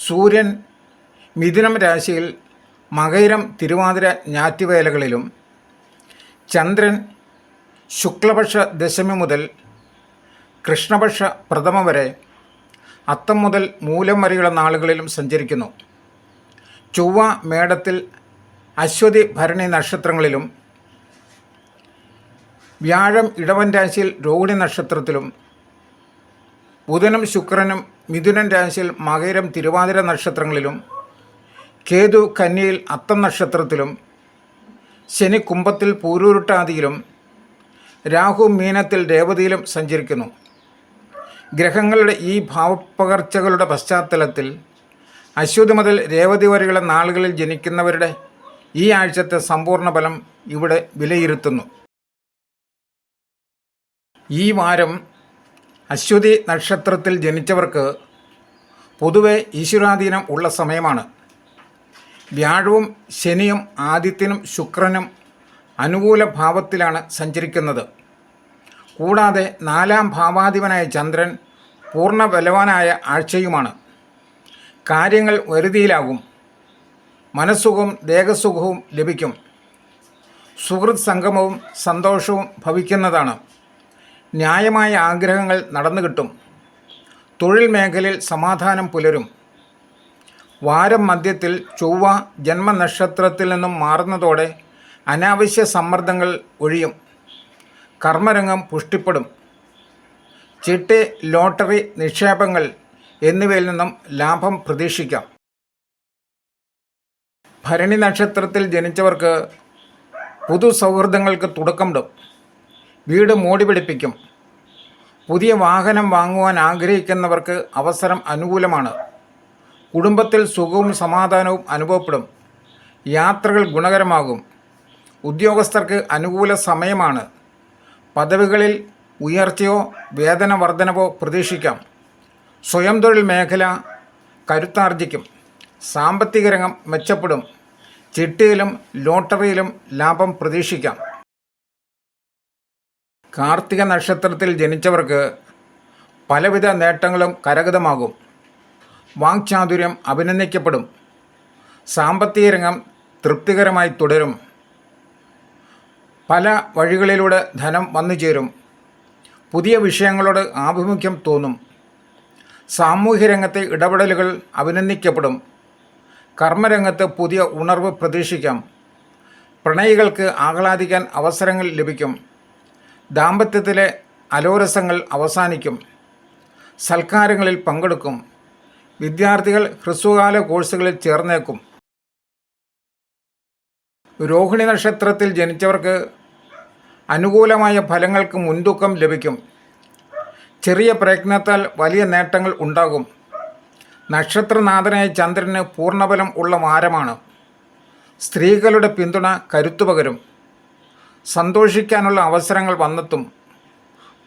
സൂര്യൻ മിഥുനം രാശിയിൽ മകയിരം തിരുവാതിര ഞാറ്റുവേലകളിലും ചന്ദ്രൻ ശുക്ലപക്ഷ ദശമി മുതൽ കൃഷ്ണപക്ഷ പ്രഥമ വരെ അത്തം മുതൽ മൂലം വരെയുള്ള നാളുകളിലും സഞ്ചരിക്കുന്നു. ചൊവ്വ മേടത്തിൽ അശ്വതി ഭരണി നക്ഷത്രങ്ങളിലും വ്യാഴം ഇടവൻ രാശിയിൽ രോഹിണി നക്ഷത്രത്തിലും ബുധനും ശുക്രനും മിഥുനൻ രാശിയിൽ മകരം തിരുവാതിര നക്ഷത്രങ്ങളിലും കേതു കന്നിയിൽ അത്തം നക്ഷത്രത്തിലും ശനി കുംഭത്തിൽ പൂരൂരുട്ടാദിയിലും രാഹു മീനത്തിൽ രേവതിയിലും സഞ്ചരിക്കുന്നു. ഗ്രഹങ്ങളുടെ ഈ ഭാവപ്പകർച്ചകളുടെ പശ്ചാത്തലത്തിൽ അശ്വതി മുതൽ രേവതി വരെയുള്ള നാളുകളിൽ ജനിക്കുന്നവരുടെ ഈ ആഴ്ചത്തെ സമ്പൂർണ ഫലം ഇവിടെ വിലയിരുത്തുന്നു. ഈ വാരം അശ്വതി നക്ഷത്രത്തിൽ ജനിച്ചവർക്ക് പൊതുവെ ഈശ്വരാധീനം ഉള്ള സമയമാണ്. വ്യാഴവും ശനിയും ആദിത്യനും ശുക്രനും അനുകൂല ഭാവത്തിലാണ് സഞ്ചരിക്കുന്നത്. കൂടാതെ നാലാം ഭാവാധിപനായ ചന്ദ്രൻ പൂർണ ബലവാനായ ആഴ്ചയുമാണ്. കാര്യങ്ങൾ വരുതിയിലാകും. മനസ്സുഖവും ദേഹസുഖവും ലഭിക്കും. സുഹൃത് സംഗമവും സന്തോഷവും ഭവിക്കുന്നതാണ്. ന്യായമായ ആഗ്രഹങ്ങൾ നടന്നു കിട്ടും. തൊഴിൽ മേഖലയിൽ സമാധാനം പുലരും. വാരം മധ്യത്തിൽ ചൊവ്വ ജന്മനക്ഷത്രത്തിൽ നിന്നും മാറുന്നതോടെ അനാവശ്യ സമ്മർദ്ദങ്ങൾ ഒഴിയും. കർമ്മരംഗം പുഷ്ടിപ്പെടും. ചിട്ടി ലോട്ടറി നിക്ഷേപങ്ങൾ എന്നിവയിൽ നിന്നും ലാഭം പ്രതീക്ഷിക്കാം. ഭരണി നക്ഷത്രത്തിൽ ജനിച്ചവർക്ക് പുതു സൗഹൃദങ്ങൾക്ക് തുടക്കമിടും വീട് മോടി പിടിപ്പിക്കും. പുതിയ വാഹനം വാങ്ങുവാൻ ആഗ്രഹിക്കുന്നവർക്ക് അവസരം അനുകൂലമാണ്. കുടുംബത്തിൽ സുഖവും സമാധാനവും അനുഭവപ്പെടും. യാത്രകൾ ഗുണകരമാകും. ഉദ്യോഗസ്ഥർക്ക് അനുകൂല സമയമാണ്. പദവികളിൽ ഉയർച്ചയോ വേതന വർധനവോ പ്രതീക്ഷിക്കാം. സ്വയം തൊഴിൽ മേഖല കരുത്താർജിക്കും. സാമ്പത്തിക രംഗം മെച്ചപ്പെടും. ചിട്ടിയിലും ലോട്ടറിയിലും ലാഭം പ്രതീക്ഷിക്കാം. കാർത്തിക നക്ഷത്രത്തിൽ ജനിച്ചവർക്ക് പലവിധ നേട്ടങ്ങളും കരഗതമാകും. വാങ്ചാതുര്യം അഭിനന്ദിക്കപ്പെടും. സാമ്പത്തിക രംഗം തൃപ്തികരമായി തുടരും. പല വഴികളിലൂടെ ധനം വന്നു ചേരും. പുതിയ വിഷയങ്ങളോട് ആഭിമുഖ്യം തോന്നും. സാമൂഹ്യ രംഗത്തെ ഇടപെടലുകൾ അഭിനന്ദിക്കപ്പെടും. കർമ്മരംഗത്ത് പുതിയ ഉണർവ് പ്രതീക്ഷിക്കാം. പ്രണയികൾക്ക് ആഹ്ലാദിക്കാൻ അവസരങ്ങൾ ലഭിക്കും. ദാമ്പത്യത്തിലെ അലോരസങ്ങൾ അവസാനിക്കും. സൽക്കാരങ്ങളിൽ പങ്കെടുക്കും. വിദ്യാർത്ഥികൾ ഹ്രസ്വകാല കോഴ്സുകളിൽ ചേർന്നേക്കും. രോഹിണി നക്ഷത്രത്തിൽ ജനിച്ചവർക്ക് അനുകൂലമായ ഫലങ്ങൾക്ക് മുൻതൂക്കം ലഭിക്കും. ചെറിയ പ്രയത്നത്താൽ വലിയ നേട്ടങ്ങൾ ഉണ്ടാകും. നക്ഷത്രനാഥനായ ചന്ദ്രന് പൂർണബലം ഉള്ള വാരമാണ്. സ്ത്രീകളുടെ പിന്തുണ കരുത്തു പകരും. സന്തോഷിക്കാനുള്ള അവസരങ്ങൾ വന്നെത്തും.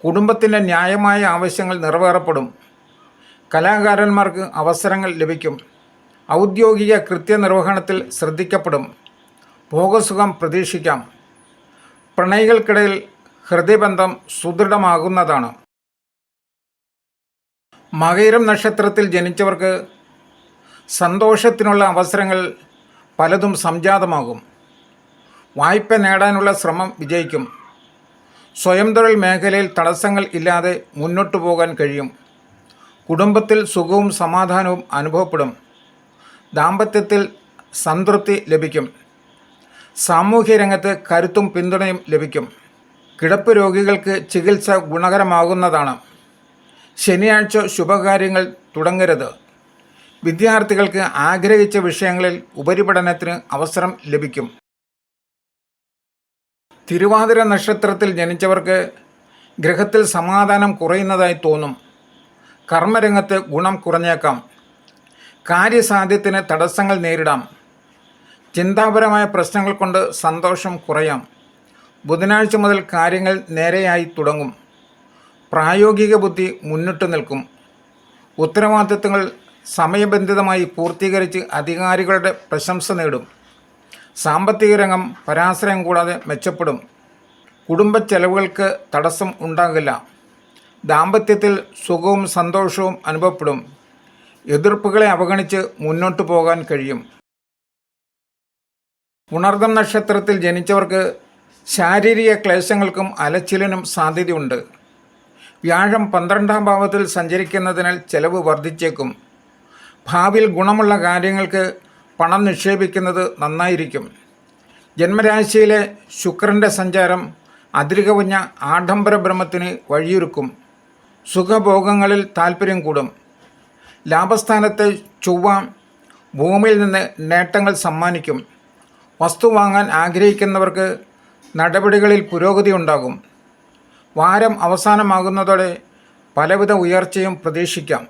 കുടുംബത്തിന്റെ ന്യായമായ ആവശ്യങ്ങൾ നിറവേറപ്പെടും. കലാകാരന്മാർക്ക് അവസരങ്ങൾ ലഭിക്കും. ഔദ്യോഗിക കൃത്യനിർവഹണത്തിൽ ശ്രദ്ധിക്കപ്പെടും. ഭോഗസുഖം പ്രതീക്ഷിക്കാം. പ്രണയികൾക്കിടയിൽ ഹൃദയബന്ധം സുദൃഢമാകുന്നതാണ്. മകയിരം നക്ഷത്രത്തിൽ ജനിച്ചവർക്ക് സന്തോഷത്തിനുള്ള അവസരങ്ങൾ പലതും സംജാതമാകും. വായ്പ നേടാനുള്ള ശ്രമം വിജയിക്കും. സ്വയം തൊഴിൽ മേഖലയിൽ തടസ്സങ്ങൾ ഇല്ലാതെ മുന്നോട്ടു പോകാൻ കഴിയും. കുടുംബത്തിൽ സുഖവും സമാധാനവും അനുഭവപ്പെടും. ദാമ്പത്യത്തിൽ സംതൃപ്തി ലഭിക്കും. സാമൂഹ്യ രംഗത്ത് കരുത്തും പിന്തുണയും ലഭിക്കും. കിടപ്പ് രോഗികൾക്ക് ചികിത്സ ഗുണകരമാകുന്നതാണ്. ശനിയാഴ്ച ശുഭകാര്യങ്ങൾ തുടങ്ങരുത്. വിദ്യാർത്ഥികൾക്ക് ആഗ്രഹിച്ച വിഷയങ്ങളിൽ ഉപരിപഠനത്തിന് അവസരം ലഭിക്കും. തിരുവാതിര നക്ഷത്രത്തിൽ ജനിച്ചവർക്ക് ഗ്രഹത്തിൽ സമാധാനം കുറയുന്നതായി തോന്നും. കർമ്മരംഗത്ത് ഗുണം കുറഞ്ഞേക്കാം. കാര്യസാധ്യത്തിന് തടസ്സങ്ങൾ നേരിടാം. ചിന്താപരമായ പ്രശ്നങ്ങൾ കൊണ്ട് സന്തോഷം കുറയാം. ബുധനാഴ്ച മുതൽ കാര്യങ്ങൾ നേരെയായി തുടങ്ങും. പ്രായോഗിക ബുദ്ധി മുന്നിട്ട് നിൽക്കും. ഉത്തരവാദിത്തങ്ങൾ സമയബന്ധിതമായി പൂർത്തീകരിച്ച് അധികാരികളുടെ പ്രശംസ നേടും. സാമ്പത്തിക രംഗം പരാശ്രയം കൂടാതെ മെച്ചപ്പെടും. കുടുംബ ചെലവുകൾക്ക് തടസ്സം ഉണ്ടാകില്ല. ദാമ്പത്യത്തിൽ സുഖവും സന്തോഷവും അനുഭവപ്പെടും. എതിർപ്പുകളെ അവഗണിച്ച് മുന്നോട്ടു പോകാൻ കഴിയും. ഉണർദം നക്ഷത്രത്തിൽ ജനിച്ചവർക്ക് ശാരീരിക ക്ലേശങ്ങൾക്കും അലച്ചിലിനും സാധ്യതയുണ്ട്. വ്യാഴം പന്ത്രണ്ടാം ഭാവത്തിൽ സഞ്ചരിക്കുന്നതിനാൽ ചെലവ് വർദ്ധിച്ചേക്കും. ഭാവിയിൽ ഗുണമുള്ള കാര്യങ്ങൾക്ക് പണം നിക്ഷേപിക്കുന്നത് നന്നായിരിക്കും. ജന്മരാശിയിലെ ശുക്രന്റെ സഞ്ചാരം അതിരുകവിഞ്ഞ ആഡംബര ബ്രഹ്മത്തിന് വഴിയൊരുക്കും. സുഖഭോഗങ്ങളിൽ താൽപ്പര്യം കൂടും. ലാഭസ്ഥാനത്തെ ചൊവ്വ ഭൂമിയിൽ നിന്ന് നേട്ടങ്ങൾ സമ്മാനിക്കും. വസ്തു വാങ്ങാൻ ആഗ്രഹിക്കുന്നവർക്ക് നടപടികളിൽ പുരോഗതി ഉണ്ടാകും. വാരം അവസാനമാകുന്നതോടെ പലവിധ ഉയർച്ചയും പ്രതീക്ഷിക്കാം.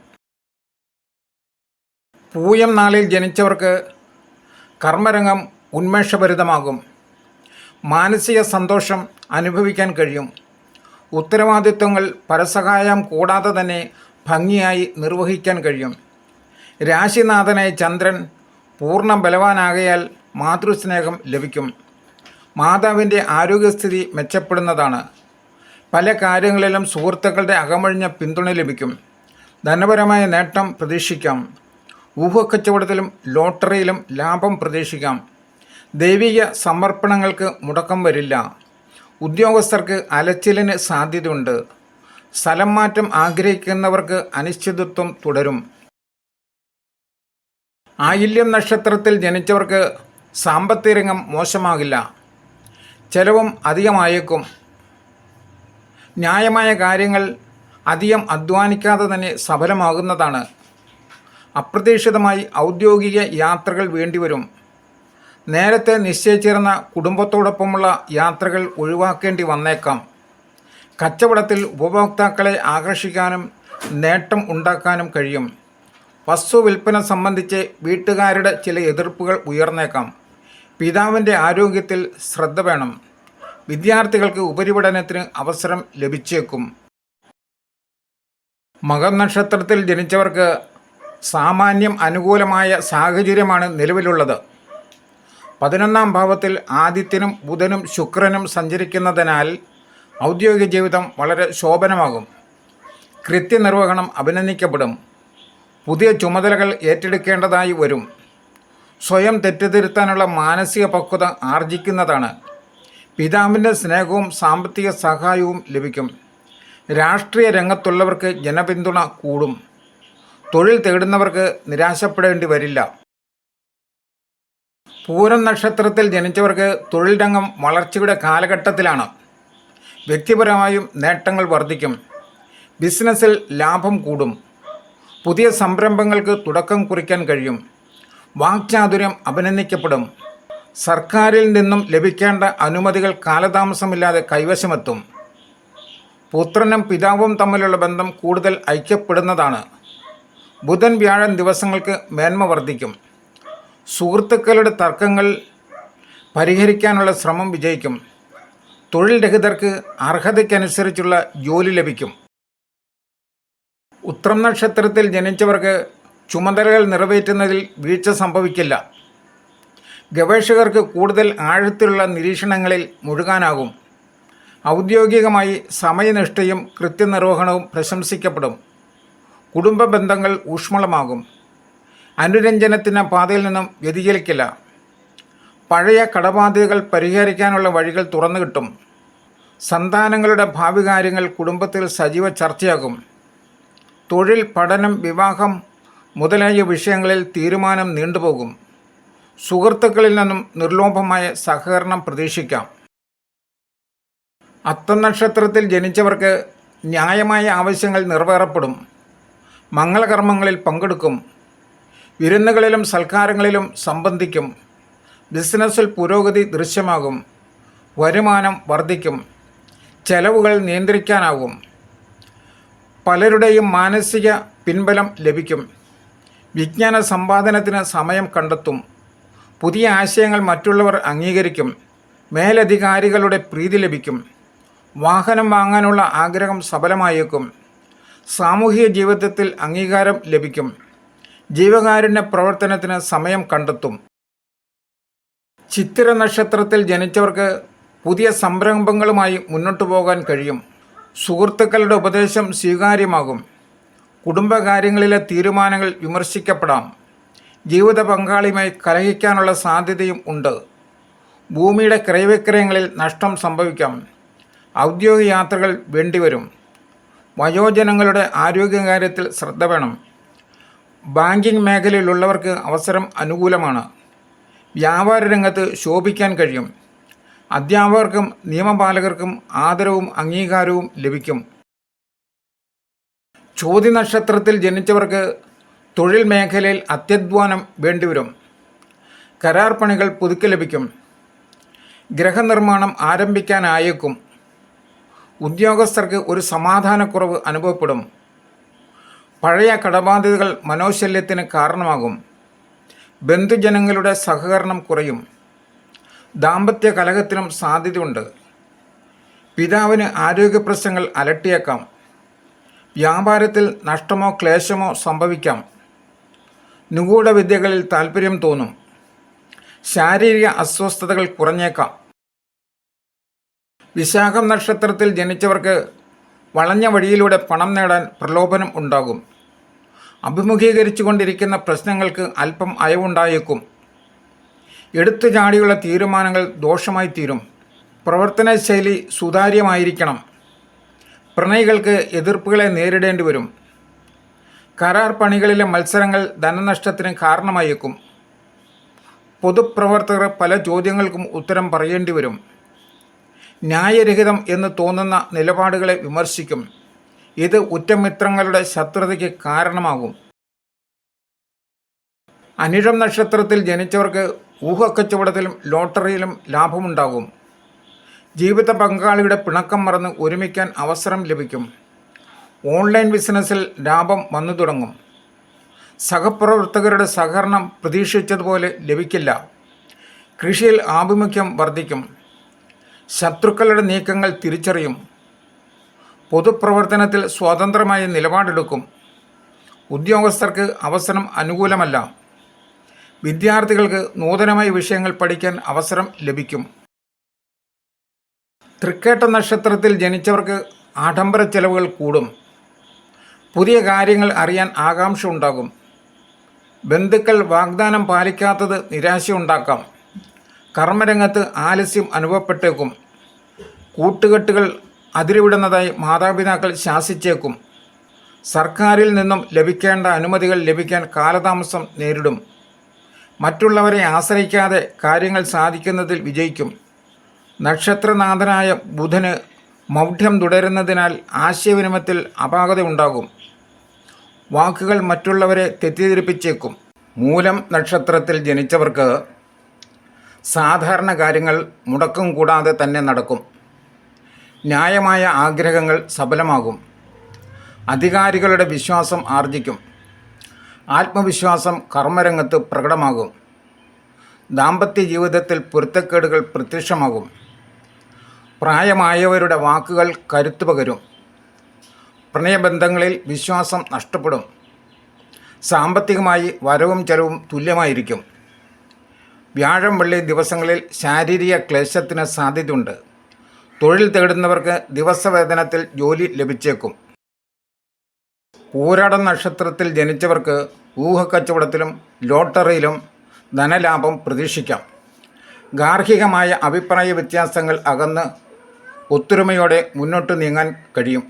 പൂയം നാളിൽ ജനിച്ചവർക്ക് കർമ്മരംഗം ഉന്മേഷഭരിതമാകും. മാനസിക സന്തോഷം അനുഭവിക്കാൻ കഴിയും. ഉത്തരവാദിത്വങ്ങൾ പരസഹായം കൂടാതെ തന്നെ ഭംഗിയായി നിർവഹിക്കാൻ കഴിയും. രാശിനാഥനായ ചന്ദ്രൻ പൂർണ ബലവാനാകയാൽ മാതൃസ്നേഹം ലഭിക്കും. മാതാവിന്റെ ആരോഗ്യസ്ഥിതി മെച്ചപ്പെടുന്നതാണ്. പല കാര്യങ്ങളിലും സുഹൃത്തുക്കളുടെ അകമഴിഞ്ഞ പിന്തുണ ലഭിക്കും. ധനപരമായ നേട്ടം പ്രതീക്ഷിക്കാം. ഊഹക്കച്ചവടത്തിലും ലോട്ടറിയിലും ലാഭം പ്രതീക്ഷിക്കാം. ദൈവിക സമർപ്പണങ്ങൾക്ക് മുടക്കം വരില്ല. ഉദ്യോഗസ്ഥർക്ക് അലച്ചിലിന് സാധ്യതയുണ്ട്. സ്ഥലം മാറ്റം ആഗ്രഹിക്കുന്നവർക്ക് അനിശ്ചിതത്വം തുടരും. ആയില്യം നക്ഷത്രത്തിൽ ജനിച്ചവർക്ക് സാമ്പത്തിക രംഗം മോശമാകില്ല. ചെലവും അധികമായേക്കും. ന്യായമായ കാര്യങ്ങൾ അധികം അധ്വാനിക്കാതെ തന്നെ സഫലമാകുന്നതാണ്. അപ്രതീക്ഷിതമായി ഔദ്യോഗിക യാത്രകൾ വേണ്ടിവരും. നേരത്തെ നിശ്ചയിച്ചിരുന്ന കുടുംബത്തോടൊപ്പമുള്ള യാത്രകൾ ഒഴിവാക്കേണ്ടി വന്നേക്കാം. കച്ചവടത്തിൽ ഉപഭോക്താക്കളെ ആകർഷിക്കാനും നേട്ടം ഉണ്ടാക്കാനും കഴിയും. വസ്തു വിൽപ്പന സംബന്ധിച്ച് വീട്ടുകാരുടെ ചില എതിർപ്പുകൾ ഉയർന്നേക്കാം. പിതാവിന്റെ ആരോഗ്യത്തിൽ ശ്രദ്ധ വേണം. വിദ്യാർത്ഥികൾക്ക് ഉപരിപഠനത്തിന് അവസരം ലഭിച്ചേക്കും. മകനക്ഷത്രത്തിൽ ജനിച്ചവർക്ക് സാമാന്യം അനുകൂലമായ സാഹചര്യമാണ് നിലവിലുള്ളത്. പതിനൊന്നാം ഭാവത്തിൽ ആദിത്യനും ബുധനും ശുക്രനും സഞ്ചരിക്കുന്നതിനാൽ ഔദ്യോഗിക ജീവിതം വളരെ ശോഭനമാകും. കൃത്യനിർവഹണം അഭിനന്ദിക്കപ്പെടും. പുതിയ ചുമതലകൾ ഏറ്റെടുക്കേണ്ടതായി വരും. സ്വയം തെറ്റിദ്ധരുത്താനുള്ള മാനസിക പക്വത ആർജിക്കുന്നതാണ്. പിതാവിന്റെ സ്നേഹവും സാമ്പത്തിക സഹായവും ലഭിക്കും. രാഷ്ട്രീയ രംഗത്തുള്ളവർക്ക് ജനപിന്തുണ കൂടും. തൊഴിൽ തേടുന്നവർക്ക് നിരാശപ്പെടേണ്ടി വരില്ല. പൂരം നക്ഷത്രത്തിൽ ജനിച്ചവർക്ക് തൊഴിൽ രംഗം വളർച്ചയുടെ കാലഘട്ടത്തിലാണ്. വ്യക്തിപരമായും നേട്ടങ്ങൾ വർദ്ധിക്കും. ബിസിനസ്സിൽ ലാഭം കൂടും. പുതിയ സംരംഭങ്ങൾക്ക് തുടക്കം കുറിക്കാൻ കഴിയും. വാക്ചാതുര്യം അഭിനന്ദിക്കപ്പെടും. സർക്കാരിൽ നിന്നും ലഭിക്കേണ്ട അനുമതികൾ കാലതാമസമില്ലാതെ കൈവശമെത്തും. പുത്രനും പിതാവും തമ്മിലുള്ള ബന്ധം കൂടുതൽ ഐക്യപ്പെടുന്നതാണ്. ബുധൻ വ്യാഴൻ ദിവസങ്ങൾക്ക് മേന്മ വർദ്ധിക്കും. സുഹൃത്തുക്കളുടെ തർക്കങ്ങൾ പരിഹരിക്കാനുള്ള ശ്രമം വിജയിക്കും. തൊഴിൽ രഹിതർക്ക് അർഹതയ്ക്കനുസരിച്ചുള്ള ജോലി ലഭിക്കും. ഉത്രം നക്ഷത്രത്തിൽ ജനിച്ചവർക്ക് ചുമതലകൾ നിറവേറ്റുന്നതിൽ വീഴ്ച സംഭവിക്കില്ല. ഗവേഷകർക്ക് കൂടുതൽ ആഴത്തിലുള്ള നിരീക്ഷണങ്ങളിൽ മുഴുകാനാകും. ഔദ്യോഗികമായി സമയനിഷ്ഠയും കൃത്യനിർവഹണവും പ്രശംസിക്കപ്പെടും. കുടുംബ ബന്ധങ്ങൾ ഊഷ്മളമാകും. അനുരഞ്ജനത്തിന് പാതയിൽ നിന്നും വ്യതിചലിക്കില്ല. പഴയ കടബാധ്യതകൾ പരിഹരിക്കാനുള്ള വഴികൾ തുറന്നു കിട്ടും. സന്താനങ്ങളുടെ ഭാവി കാര്യങ്ങൾ കുടുംബത്തിൽ സജീവ ചർച്ചയാകും. തൊഴിൽ പഠനം വിവാഹം മുതലായ വിഷയങ്ങളിൽ തീരുമാനം നീണ്ടുപോകും. സുഹൃത്തുക്കളിൽ നിന്നും നിർലോഭമായ സഹകരണം പ്രതീക്ഷിക്കാം. അത്തം നക്ഷത്രത്തിൽ ജനിച്ചവർക്ക് ന്യായമായ ആവശ്യങ്ങൾ നിറവേറപ്പെടും. മംഗളകർമ്മങ്ങളിൽ പങ്കെടുക്കും. വിരുന്നുകളിലും സൽക്കാരങ്ങളിലും സംബന്ധിക്കും. ബിസിനസ്സിൽ പുരോഗതി ദൃശ്യമാകും. വരുമാനം വർദ്ധിക്കും. ചെലവുകൾ നിയന്ത്രിക്കാനാകും പലരുടെയും മാനസിക പിൻബലം ലഭിക്കും. വിജ്ഞാന സമ്പാദനത്തിന് സമയം കണ്ടെത്തും. പുതിയ ആശയങ്ങൾ മറ്റുള്ളവർ അംഗീകരിക്കും. മേലധികാരികളുടെ പ്രീതി ലഭിക്കും. വാഹനം വാങ്ങാനുള്ള ആഗ്രഹം സഫലമായേക്കും. സാമൂഹിക ജീവിതത്തിൽ അംഗീകാരം ലഭിക്കും. ജീവകാരുണ്യ പ്രവർത്തനത്തിന് സമയം കണ്ടെത്തും. ചിത്തിര നക്ഷത്രത്തിൽ ജനിച്ചവർക്ക് പുതിയ സംരംഭങ്ങളുമായി മുന്നോട്ടു പോകാൻ കഴിയും. സുഹൃത്തുക്കളുടെ ഉപദേശം സ്വീകാര്യമാകും. കുടുംബകാര്യങ്ങളിലെ തീരുമാനങ്ങൾ വിമർശിക്കപ്പെടാം. ജീവിത പങ്കാളിയുമായി കലഹിക്കാനുള്ള സാധ്യതയും ഉണ്ട്. ഭൂമിയുടെ ക്രയവിക്രയങ്ങളിൽ നഷ്ടം സംഭവിക്കാം. ഔദ്യോഗിക യാത്രകൾ വേണ്ടിവരും. വയോജനങ്ങളുടെ ആരോഗ്യകാര്യത്തിൽ ശ്രദ്ധ വേണം. ബാങ്കിംഗ് മേഖലയിലുള്ളവർക്ക് അവസരം അനുകൂലമാണ്. വ്യാപാര രംഗത്ത് ശോഭിക്കാൻ കഴിയും. അധ്യാപകർക്കും നിയമപാലകർക്കും ആദരവും അംഗീകാരവും ലഭിക്കും. ചോതി നക്ഷത്രത്തിൽ ജനിച്ചവർക്ക് തൊഴിൽ മേഖലയിൽ അത്യധ്വാനം വേണ്ടിവരും. കരാർ പണികൾ പുതുക്കി ലഭിക്കും. ഗ്രഹനിർമ്മാണം ആരംഭിക്കാനായേക്കും. ഉദ്യോഗസ്ഥർക്ക് ഒരു സമാധാനക്കുറവ് അനുഭവപ്പെടും. പഴയ കടബാധ്യതകൾ മനോശല്യത്തിന് കാരണമാകും. ബന്ധുജനങ്ങളുടെ സഹകരണം കുറയും. ദാമ്പത്യ കലഹത്തിനും സാധ്യതയുണ്ട്. പിതാവിന് ആരോഗ്യ പ്രശ്നങ്ങൾ അലട്ടിയേക്കാം. വ്യാപാരത്തിൽ നഷ്ടമോ ക്ലേശമോ സംഭവിക്കാം. നിഗൂഢ വിദ്യകളിൽ താൽപ്പര്യം തോന്നും. ശാരീരിക അസ്വസ്ഥതകൾ കുറഞ്ഞേക്കാം. വിശാഖം നക്ഷത്രത്തിൽ ജനിച്ചവർക്ക് വളഞ്ഞ വഴിയിലൂടെ പണം നേടാൻ പ്രലോഭനം ഉണ്ടാകും. അഭിമുഖീകരിച്ചു കൊണ്ടിരിക്കുന്ന പ്രശ്നങ്ങൾക്ക് അല്പം അയവുണ്ടായേക്കും. എടുത്തു ചാടിയുള്ള തീരുമാനങ്ങൾ ദോഷമായി തീരും. പ്രവർത്തന ശൈലി സുതാര്യമായിരിക്കണം. പ്രണയികൾക്ക് എതിർപ്പുകളെ നേരിടേണ്ടി വരും. കരാർ പണികളിലെ മത്സരങ്ങൾ ധനനഷ്ടത്തിന് കാരണമായേക്കും. പൊതുപ്രവർത്തകർ പല ചോദ്യങ്ങൾക്കും ഉത്തരം പറയേണ്ടി വരും. ന്യായരഹിതം എന്ന് തോന്നുന്ന നിലപാടുകളെ വിമർശിക്കും. ഇത് ഉറ്റമിത്രങ്ങളുടെ ശത്രുതയ്ക്ക് കാരണമാകും. അനിഴം നക്ഷത്രത്തിൽ ജനിച്ചവർക്ക് ഊഹക്കച്ചവടത്തിലും ലോട്ടറിയിലും ലാഭമുണ്ടാകും. ജീവിത പങ്കാളിയുടെ പിണക്കം മറന്ന് ഒരുമിക്കാൻ അവസരം ലഭിക്കും. ഓൺലൈൻ ബിസിനസ്സിൽ ലാഭം വന്നു തുടങ്ങും. സഹപ്രവർത്തകരുടെ സഹകരണം പ്രതീക്ഷിച്ചതുപോലെ ലഭിക്കില്ല. കൃഷിയിൽ ആഭിമുഖ്യം വർദ്ധിക്കും. ശത്രുക്കളുടെ നീക്കങ്ങൾ തിരിച്ചറിയും. പൊതുപ്രവർത്തനത്തിൽ സ്വതന്ത്രമായ നിലപാടെടുക്കും. ഉദ്യോഗസ്ഥർക്ക് അവസരം അനുകൂലമല്ല. വിദ്യാർത്ഥികൾക്ക് നൂതനമായ വിഷയങ്ങൾ പഠിക്കാൻ അവസരം ലഭിക്കും. തൃക്കേട്ട നക്ഷത്രത്തിൽ ജനിച്ചവർക്ക് ആഡംബര ചെലവുകൾ കൂടും. പുതിയ കാര്യങ്ങൾ അറിയാൻ ആകാംക്ഷ ഉണ്ടാകും. ബന്ധുക്കൾ വാഗ്ദാനം പാലിക്കാത്തത് നിരാശയുണ്ടാക്കാം. കർമ്മരംഗത്ത് ആലസ്യം അനുഭവപ്പെട്ടേക്കും. കൂട്ടുകെട്ടുകൾ അതിരുവിടുന്നതായി മാതാപിതാക്കൾ ശാസിച്ചേക്കും. സർക്കാരിൽ നിന്നും ലഭിക്കേണ്ട അനുമതികൾ ലഭിക്കാൻ കാലതാമസം നേരിടും. മറ്റുള്ളവരെ ആശ്രയിക്കാതെ കാര്യങ്ങൾ സാധിക്കുന്നതിൽ വിജയിക്കും. നക്ഷത്രനാഥനായ ബുധന് മൗഢ്യം തുടരുന്നതിനാൽ ആശയവിനിമയത്തിൽ അപാകത ഉണ്ടാകും വാക്കുകൾ മറ്റുള്ളവരെ തെറ്റിദ്ധരിപ്പിച്ചേക്കും. മൂലം നക്ഷത്രത്തിൽ ജനിച്ചവർക്ക് സാധാരണ കാര്യങ്ങൾ മുടക്കം കൂടാതെ തന്നെ നടക്കും. ന്യായമായ ആഗ്രഹങ്ങൾ സഫലമാകും അധികാരികളുടെ വിശ്വാസം ആർജിക്കും. ആത്മവിശ്വാസം കർമ്മരംഗത്ത് പ്രകടമാകും. ദാമ്പത്യ ജീവിതത്തിൽ പൊരുത്തക്കേടുകൾ പ്രത്യക്ഷമാകും. പ്രായമായവരുടെ വാക്കുകൾ കരുത്തു പകരും. പ്രണയബന്ധങ്ങളിൽ വിശ്വാസം നഷ്ടപ്പെടും. സാമ്പത്തികമായി വരവും ചെലവും തുല്യമായിരിക്കും. വ്യാഴം വെള്ളി ദിവസങ്ങളിൽ ശാരീരിക ക്ലേശത്തിന് സാധ്യതയുണ്ട്. തൊഴിൽ തേടുന്നവർക്ക് ദിവസവേതനത്തിൽ ജോലി ലഭിച്ചേക്കും. പൂരാട നക്ഷത്രത്തിൽ ജനിച്ചവർക്ക് ഊഹക്കച്ചവടത്തിലും ലോട്ടറിയിലും ധനലാഭം പ്രതീക്ഷിക്കാം. ഗാർഹികമായ അഭിപ്രായ വ്യത്യാസങ്ങൾ അകന്ന് ഒത്തൊരുമയോടെ മുന്നോട്ട് നീങ്ങാൻ കഴിയും.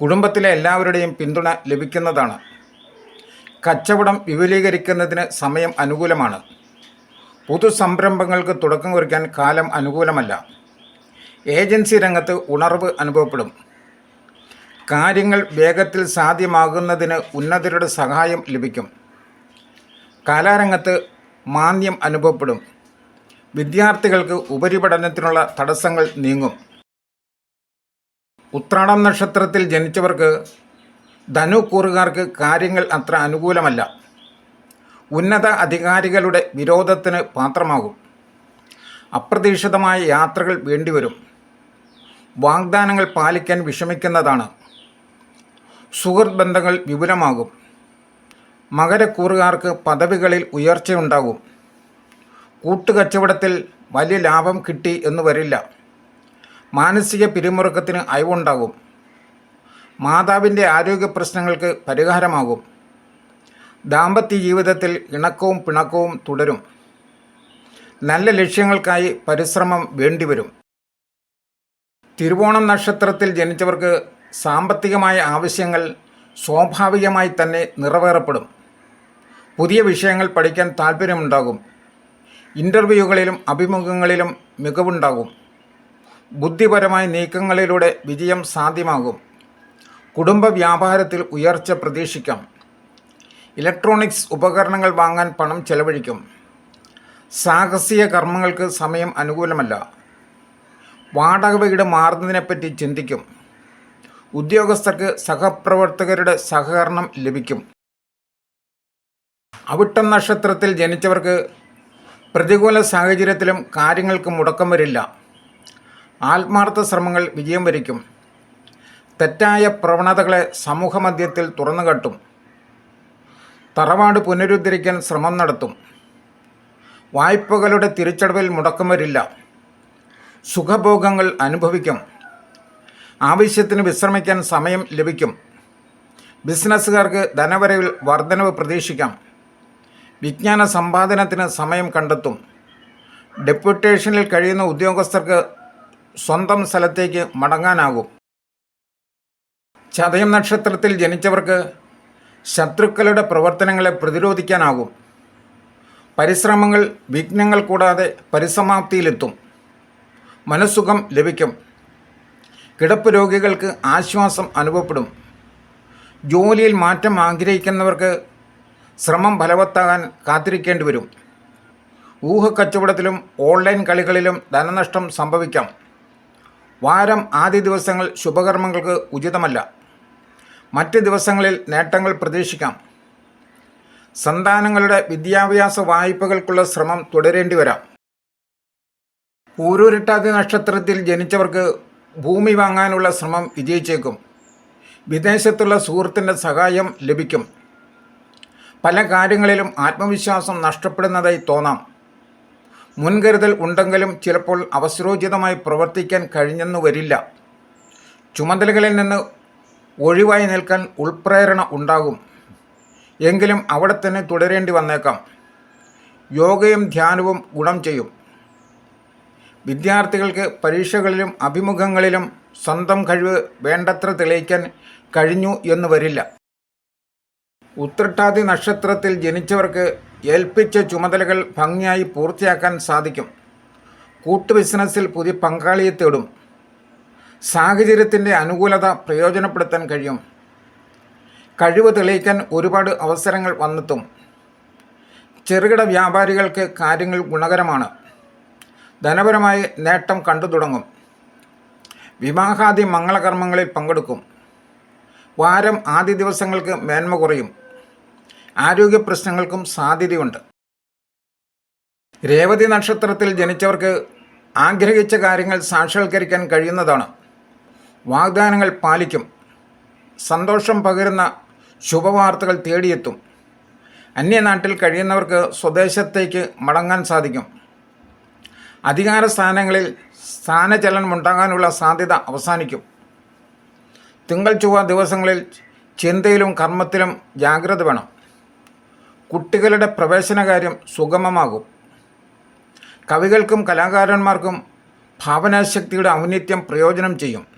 കുടുംബത്തിലെ എല്ലാവരുടെയും പിന്തുണ ലഭിക്കുന്നതാണ്. കച്ചവടം വിപുലീകരിക്കുന്നതിന് സമയം അനുകൂലമാണ്. പൊതുസംരംഭങ്ങൾക്ക് തുടക്കം കുറിക്കാൻ കാലം അനുകൂലമല്ല. ഏജൻസി രംഗത്ത് ഉണർവ് അനുഭവപ്പെടും. കാര്യങ്ങൾ വേഗത്തിൽ സാധ്യമാകുന്നതിന് ഉന്നതരുടെ സഹായം ലഭിക്കും. കലാരംഗത്ത് മാന്ദ്യം അനുഭവപ്പെടും. വിദ്യാർത്ഥികൾക്ക് ഉപരിപഠനത്തിനുള്ള തടസ്സങ്ങൾ നീങ്ങും. ഉത്രാടം നക്ഷത്രത്തിൽ ജനിച്ചവർക്ക് ധനു കൂറുകാർക്ക് കാര്യങ്ങൾ അത്ര അനുകൂലമല്ല. ഉന്നത അധികാരികളുടെ വിരോധത്തിന് പാത്രമാകും. അപ്രതീക്ഷിതമായ യാത്രകൾ വേണ്ടിവരും. വാഗ്ദാനങ്ങൾ പാലിക്കാൻ വിഷമിക്കുന്നതാണ്. സുഹൃത്ത് ബന്ധങ്ങൾ വിപുലമാകും. മകരക്കൂറുകാർക്ക് പദവികളിൽ ഉയർച്ചയുണ്ടാകും. കൂട്ടുകച്ചവടത്തിൽ വലിയ ലാഭം കിട്ടി എന്ന് വരില്ല. മാനസിക പിരിമുറുക്കത്തിന് അയവുണ്ടാകും. മാതാവിന്റെ ആരോഗ്യ പ്രശ്നങ്ങൾക്ക് പരിഹാരമാകും. ദാമ്പത്യ ജീവിതത്തിൽ ഇണക്കവും പിണക്കവും തുടരും. നല്ല ലക്ഷ്യങ്ങൾക്കായി പരിശ്രമം വേണ്ടിവരും. തിരുവോണം നക്ഷത്രത്തിൽ ജനിച്ചവർക്ക് സാമ്പത്തികമായ ആവശ്യങ്ങൾ സ്വാഭാവികമായി തന്നെ നിറവേറപ്പെടും. പുതിയ വിഷയങ്ങൾ പഠിക്കാൻ താല്പര്യമുണ്ടാകും. ഇന്റർവ്യൂകളിലും അഭിമുഖങ്ങളിലും മികവുണ്ടാകും. ബുദ്ധിപരമായ നീക്കങ്ങളിലൂടെ വിജയം സാധ്യമാകും. കുടുംബ വ്യാപാരത്തിൽ ഉയർച്ച പ്രതീക്ഷിക്കാം. ഇലക്ട്രോണിക്സ് ഉപകരണങ്ങൾ വാങ്ങാൻ പണം ചെലവഴിക്കും. സാഹസിക കർമ്മങ്ങൾക്ക് സമയം അനുകൂലമല്ല. വാടക വീട് മാറുന്നതിനെപ്പറ്റി ചിന്തിക്കും. ഉദ്യോഗസ്ഥർക്ക് സഹപ്രവർത്തകരുടെ സഹകരണം ലഭിക്കും. അവിട്ടം നക്ഷത്രത്തിൽ ജനിച്ചവർക്ക് പ്രതികൂല സാഹചര്യത്തിലും കാര്യങ്ങൾക്ക് മുടക്കം വരില്ല. ആത്മാർത്ഥ ശ്രമങ്ങൾ വിജയം വരിക്കും. തെറ്റായ പ്രവണതകളെ സമൂഹമധ്യത്തിൽ തുറന്നുകാട്ടും. തറവാട് പുനരുദ്ധരിക്കാൻ ശ്രമം നടത്തും. വായ്പകളുടെ തിരിച്ചടവിൽ മുടക്കം വരില്ല. സുഖഭോഗങ്ങൾ അനുഭവിക്കും. ആവശ്യത്തിന് വിശ്രമിക്കാൻ സമയം ലഭിക്കും. ബിസിനസ്സുകാർക്ക് ധനവരവിൽ വർധനവ് പ്രതീക്ഷിക്കാം. വിജ്ഞാന സമ്പാദനത്തിന് സമയം കണ്ടെത്തും. ഡെപ്യൂട്ടേഷനിൽ കഴിയുന്ന ഉദ്യോഗസ്ഥർക്ക് സ്വന്തം സ്ഥലത്തേക്ക് മടങ്ങാനാകും. ചതയം നക്ഷത്രത്തിൽ ജനിച്ചവർക്ക് ശത്രുക്കളുടെ പ്രവർത്തനങ്ങളെ പ്രതിരോധിക്കാനാകും. പരിശ്രമങ്ങൾ വിഘ്നങ്ങൾ കൂടാതെ പരിസമാപ്തിയിലെത്തും. മനസ്സുഖം ലഭിക്കും. കിടപ്പ് രോഗികൾക്ക് ആശ്വാസം അനുഭവപ്പെടും. ജോലിയിൽ മാറ്റം ആഗ്രഹിക്കുന്നവർക്ക് ശ്രമം ഫലവത്താകാൻ കാത്തിരിക്കേണ്ടി വരും. ഊഹക്കച്ചവടത്തിലും ഓൺലൈൻ കളികളിലും ധനനഷ്ടം സംഭവിക്കാം. വാരം ആദ്യ ദിവസങ്ങൾ ശുഭകർമ്മങ്ങൾക്ക് ഉചിതമല്ല. മറ്റ് ദിവസങ്ങളിൽ നേട്ടങ്ങൾ പ്രതീക്ഷിക്കാം. സന്താനങ്ങളുടെ വിദ്യാഭ്യാസ വായ്പകൾക്കുള്ള ശ്രമം തുടരേണ്ടി വരാം. ഊരൂരിട്ടാതി നക്ഷത്രത്തിൽ ജനിച്ചവർക്ക് ഭൂമി വാങ്ങാനുള്ള ശ്രമം വിജയിച്ചേക്കും. വിദേശത്തുള്ള സുഹൃത്തിന്റെ സഹായം ലഭിക്കും. പല കാര്യങ്ങളിലും ആത്മവിശ്വാസം നഷ്ടപ്പെടുന്നതായി തോന്നാം. മുൻകരുതൽ ഉണ്ടെങ്കിലും ചിലപ്പോൾ അവസരോചിതമായി പ്രവർത്തിക്കാൻ കഴിഞ്ഞെന്നു വരില്ല. ചുമതലകളിൽ നിന്ന് ഒഴിവായി നിൽക്കാൻ ഉൾപ്രേരണ ഉണ്ടാകും. എങ്കിലും അവിടെ തന്നെ തുടരേണ്ടി വന്നേക്കാം. യോഗയും ധ്യാനവും ഗുണം ചെയ്യും. വിദ്യാർത്ഥികൾക്ക് പരീക്ഷകളിലും അഭിമുഖങ്ങളിലും സ്വന്തം കഴിവ് വേണ്ടത്ര തെളിയിക്കാൻ കഴിഞ്ഞു എന്ന് വരില്ല. ഉത്രട്ടാതി നക്ഷത്രത്തിൽ ജനിച്ചവർക്ക് ഏൽപ്പിച്ച ചുമതലകൾ ഭംഗിയായി പൂർത്തിയാക്കാൻ സാധിക്കും. കൂട്ടു ബിസിനസ്സിൽ പുതിയ പങ്കാളിയെ തേടും. സാഹചര്യത്തിന്റെ അനുകൂലത പ്രയോജനപ്പെടുത്താൻ കഴിയും. കഴിവ് തെളിയിക്കാൻ ഒരുപാട് അവസരങ്ങൾ വന്നെത്തും. ചെറുകിട വ്യാപാരികൾക്ക് കാര്യങ്ങൾ ഗുണകരമാണ്. ധനപരമായി നേട്ടം കണ്ടു തുടങ്ങും. വിവാഹാദി മംഗളകർമ്മങ്ങളിൽ പങ്കെടുക്കും. വാരം ആദ്യ ദിവസങ്ങൾക്ക് മേന്മ കുറയും. ആരോഗ്യ പ്രശ്നങ്ങൾക്കും സാധ്യതയുണ്ട്. രേവതി നക്ഷത്രത്തിൽ ജനിച്ചവർക്ക് ആഗ്രഹിച്ച കാര്യങ്ങൾ സാക്ഷാത്കരിക്കാൻ കഴിയുന്നതാണ്. വാഗ്ദാനങ്ങൾ പാലിക്കും. സന്തോഷം പകരുന്ന ശുഭവാർത്തകൾ തേടിയെത്തും. അന്യനാട്ടിൽ കഴിയുന്നവർക്ക് സ്വദേശത്തേക്ക് മടങ്ങാൻ സാധിക്കും. അധികാര സ്ഥാനങ്ങളിൽ സ്ഥാനചലനമുണ്ടാകാനുള്ള സാധ്യത അവസാനിക്കും. തിങ്കൾ ചൊവ്വ ദിവസങ്ങളിൽ ചിന്തയിലും കർമ്മത്തിലും ജാഗ്രത വേണം. കുട്ടികളുടെ പ്രവേശന കാര്യം സുഗമമാകും. കവികൾക്കും കലാകാരന്മാർക്കും ഭാവനാശക്തിയുടെ ഔന്നിത്യം പ്രയോജനം ചെയ്യും.